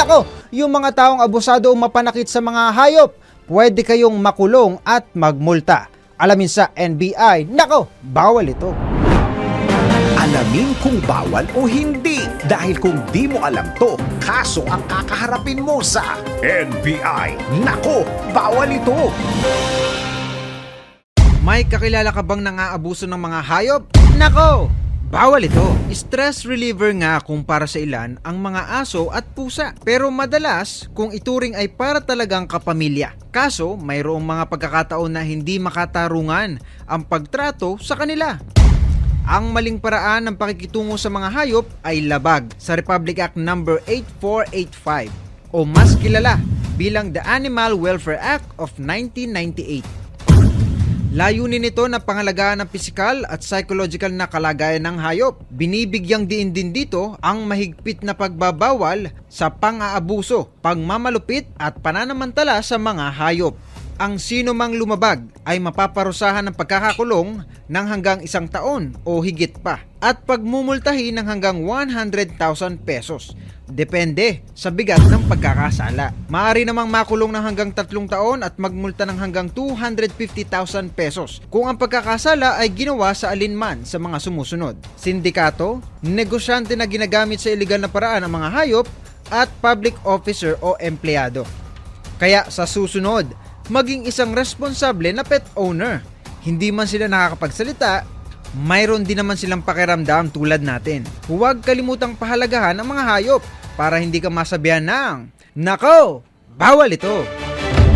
Nako, yung mga taong abusado o mapanakit sa mga hayop, pwede kayong makulong at magmulta. Alamin sa NBI, nako, bawal ito. Alamin kung bawal o hindi. Dahil kung di mo alam to, kaso ang kakaharapin mo sa NBI. Nako, bawal ito. May kakilala ka bang nangaabuso ng mga hayop? Nako! Bawal ito. Stress reliever nga kung para sa ilan ang mga aso at pusa. Pero madalas, kung ituring ay para talagang kapamilya. Kaso, mayroong mga pagkakataon na hindi makatarungan ang pagtrato sa kanila. Ang maling paraan ng pakikitungo sa mga hayop ay labag sa Republic Act No. 8485 o mas kilala bilang the Animal Welfare Act of 1998. Layunin nito na pangalagaan ng pisikal at psychological na kalagayan ng hayop. Binibigyang diin din dito ang mahigpit na pagbabawal sa pang-aabuso, pagmamalupit at pananamantala sa mga hayop. Ang sino mang lumabag ay mapaparusahan ng pagkakakulong ng hanggang isang taon o higit pa at pagmumultahin ng hanggang 100,000 pesos. Depende sa bigat ng pagkakasala. Maaari namang makulong ng hanggang tatlong taon at magmulta ng hanggang 250,000 pesos kung ang pagkakasala ay ginawa sa alinman sa mga sumusunod. Sindikato, negosyante na ginagamit sa iligal na paraan ang mga hayop at public officer o empleyado. Kaya sa susunod, maging isang responsable na pet owner. Hindi man sila nakakapagsalita, mayroon din naman silang pakiramdam tulad natin. Huwag kalimutang pahalagahan ang mga hayop para hindi ka masabihan ng, Nako, bawal ito!